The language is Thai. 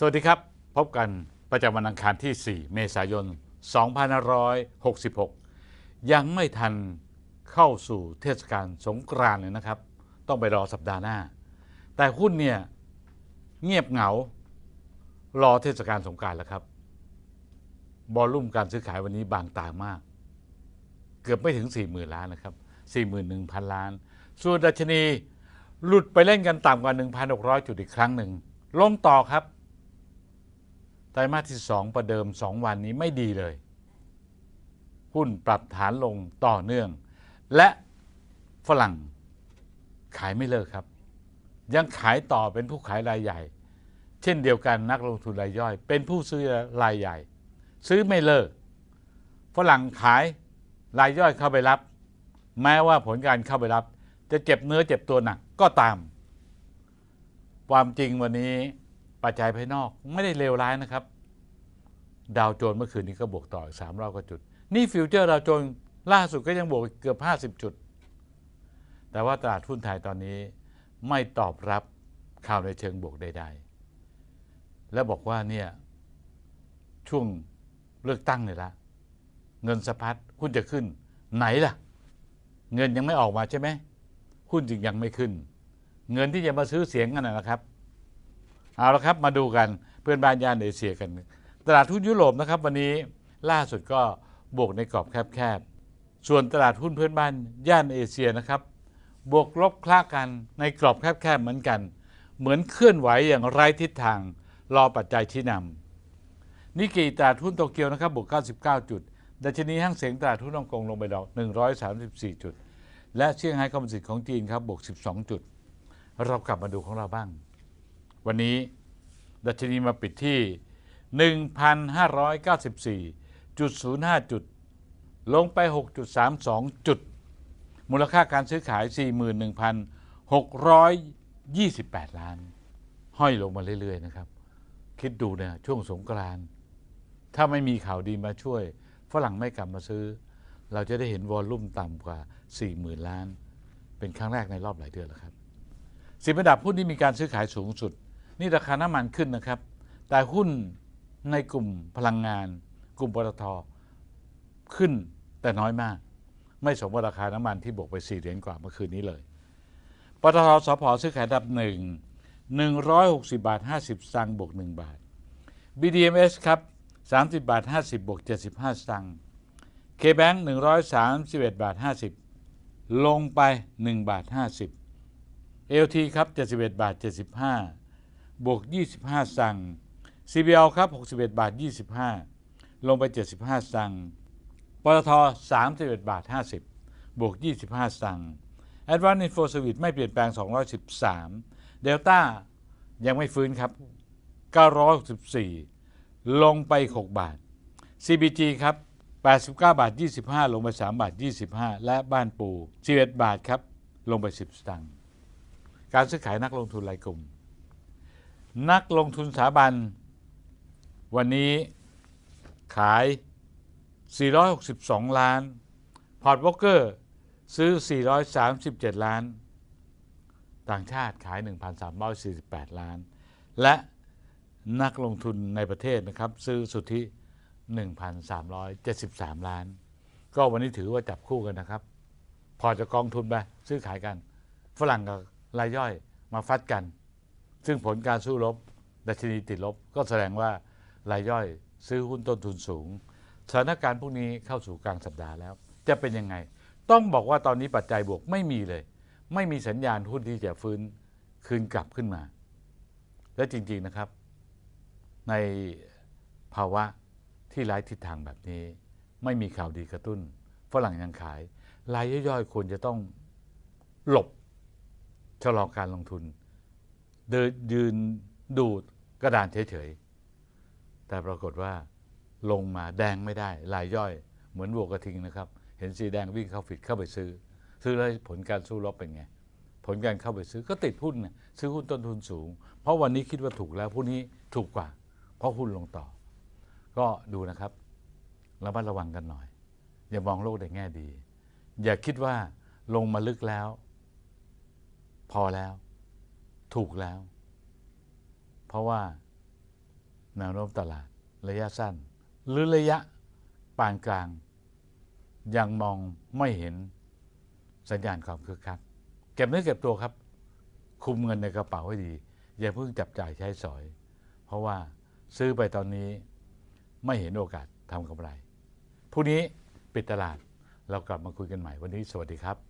สวัสดีครับ พบกันประจำวันอังคารที่ 4 เมษายน 2566 ยังไม่ทันเข้าสู่เทศกาลสงกรานต์เลยนะครับ ต้องไปรอสัปดาห์หน้า แต่หุ้นเนี่ยเงียบเหงา รอเทศกาลสงกรานต์แล้วครับ บอลลุ่มการซื้อขายวันนี้บางตามาก เกือบไม่ถึง 40,000 ล้านนะครับ 41,000 ล้าน ส่วนดัชนีหลุดไปเล่นกันต่ำกว่า 1,600 จุดอีกครั้งหนึ่งลงต่อครับ รมาสที่ 2 ประเดิม 2 วันนี้ไม่ดีเลย หุ้นปรับฐานลงต่อเนื่อง และฝรั่งขายไม่เลิกครับ ยังขายต่อเป็นผู้ขายรายใหญ่ เช่นเดียวกันนักลงทุนรายย่อย เป็นผู้ซื้อรายใหญ่ ซื้อไม่เลิก ฝรั่งขายรายย่อยเข้าไปรับ แม้ว่าผลการเข้าไปรับ จะเจ็บเนื้อเจ็บตัวหนักก็ตาม ความจริงวันนี้ ปัจจัยภายนอกไม่ได้เลวร้ายนะครับ ดาวโจนส์เมื่อคืนนี้ก็บวกต่ออีกสามรอบกว่าจุด นี่ฟิวเจอร์ดาวโจนส์ล่าสุดก็ยังบวกเกือบ 50 จุด แต่ว่าตลาดหุ้นไทยตอนนี้ไม่ตอบรับข่าวในเชิงบวกใดๆ และบอกว่าเนี่ยช่วงเลือกตั้งเนี่ยละเงินสะพัดหุ้นจะขึ้น ไหนล่ะ เงินยังไม่ออกมาใช่ไหมหุ้นจึงยังไม่ขึ้น เงินที่จะมาซื้อเสียงกันนะครับ เอาละครับมาดูกันเพื่อนบ้านย่านเอเชียกัน ตลาดหุ้นยุโรปนะครับวันนี้ล่าสุดก็บวกในกรอบแคบๆ ส่วนตลาดหุ้นเพื่อนบ้านย่านเอเชียนะครับบวกลบคล้ากันในกรอบแคบๆเหมือนกัน เหมือนเคลื่อนไหวอย่างไร้ทิศทางรอปัจจัยชี้นำนิกเกิตลาดหุ้นโตเกียวนะครับบวก 99 จุดดัชนีห้างเสียงตลาดหุ้นฮ่องกงลงไปดอก134 จุด และเซี่ยงไฮ้คอมมิวนิสต์ของจีนครับบวก 12 จุด เรากลับมาดูของเราบ้าง วันนี้ดัชนีมาปิดที่ 1,594.05 จุด ลงไป 6.32 จุด มูลค่าการซื้อขาย 41,628 ล้าน ห้อยลงมาเรื่อย ๆ นะครับ คิดดูเนี่ยช่วงสงกรานต์ถ้าไม่มีข่าวดีมาช่วย ฝรั่งไม่กลับมาซื้อ เราจะได้เห็นวอลลุ่มต่ำกว่า 40,000 ล้าน เป็นครั้งแรกในรอบหลายเดือนแล้วครับสิบอันดับหุ้นที่มีการซื้อขายสูงสุด นี่ราคาน้ำมันขึ้นนะครับ แต่หุ้นในกลุ่มพลังงาน กลุ่มปตทขึ้นแต่น้อยมาก ไม่สมกับราคาน้ำมันที่บวกไป4เหรียญกว่าเมื่อคืนนี้เลยปตทสพซื้อขายอันดับหนึ่ง160 บาท 50สตางค์บวก 1 บาท BDMs ครับ 30 บาท 50 บวก 75สตางค์ KBank 131 บาท 50 ลงไป 1 บาท 50 LT ครับ 71 บาท 75 บวก 25สตังค์ CBL ครับ 61 บาท 25 ลงไป 75สตังค์ปตท31 บาท 50 บวก 25สตังค์ Advanced Info Service ไม่เปลี่ยนแปลง 213 Delta ยังไม่ฟื้นครับ 964 ลงไป 6 บาท CBG ครับ 89 บาท 25 ลงไป 3 บาท 25 และบ้านปู11 บาทครับ ลงไป 10 สตางค์ การซื้อขายนักลงทุนรายกลุ่ม นักลงทุนสถาบัน วันนี้ขาย 462 ล้าน พอร์ตวอลเกอร์ซื้อ 437 ล้าน ต่างชาติขาย 1,348 ล้าน และนักลงทุนในประเทศนะครับ ซื้อสุทธิ 1,373 ล้าน ก็วันนี้ถือว่าจับคู่กันนะครับ พอจะกองทุนไปซื้อขายกัน ฝรั่งกับรายย่อยมาฟัดกัน ซึ่งผลการสู้รบดัชนีติดลบ ก็แสดงว่ารายย่อยซื้อหุ้นต้นทุนสูงสถานการณ์พวกนี้เข้าสู่กลางสัปดาห์แล้ว จะเป็นยังไง ต้องบอกว่าตอนนี้ปัจจัยบวกไม่มีเลย ไม่มีสัญญาณหุ้นที่จะฟื้นคืนกลับขึ้นมา และจริง ๆนะครับ ในภาวะที่ไร้ทิศทางแบบนี้ ไม่มีข่าวดีกระตุ้นฝรั่งยังขายรายย่อยๆควรจะต้องหลบชะลอการลงทุน เดินยืนดูดกระดานเฉยๆ แต่ปรากฏว่าลงมาแดงไม่ได้รายย่อยเหมือนวัวกระทิงนะครับ เห็นสีแดงวิ่งเข้าฟิดเข้าไปซื้อ ซื้อแล้วผลการสู้รบเป็นไง ผลการเข้าไปซื้อก็ติดหุ้นนะซื้อหุ้นต้นทุนสูง เพราะวันนี้คิดว่าถูกแล้วพรุ่งนี้ถูกกว่า เพราะหุ้นลงต่อ ก็ดูนะครับระมัดระวังกันหน่อย อย่ามองโลกในแง่ดี อย่าคิดว่าลงมาลึกแล้ว พอแล้ว ถูกแล้ว เพราะว่าแนวโน้มตลาดระยะสั้น หรือระยะปานกลาง ยังมองไม่เห็นสัญญาณความคึกคักเก็บเนื้อเก็บตัวครับ คุมเงินในกระเป๋าให้ดี อย่าเพิ่งจับจ่ายใช้สอย เพราะว่าซื้อไปตอนนี้ไม่เห็นโอกาสทำกำไรพรุ่งนี้ปิดตลาดเรากลับมาคุยกันใหม่วันนี้สวัสดีครับ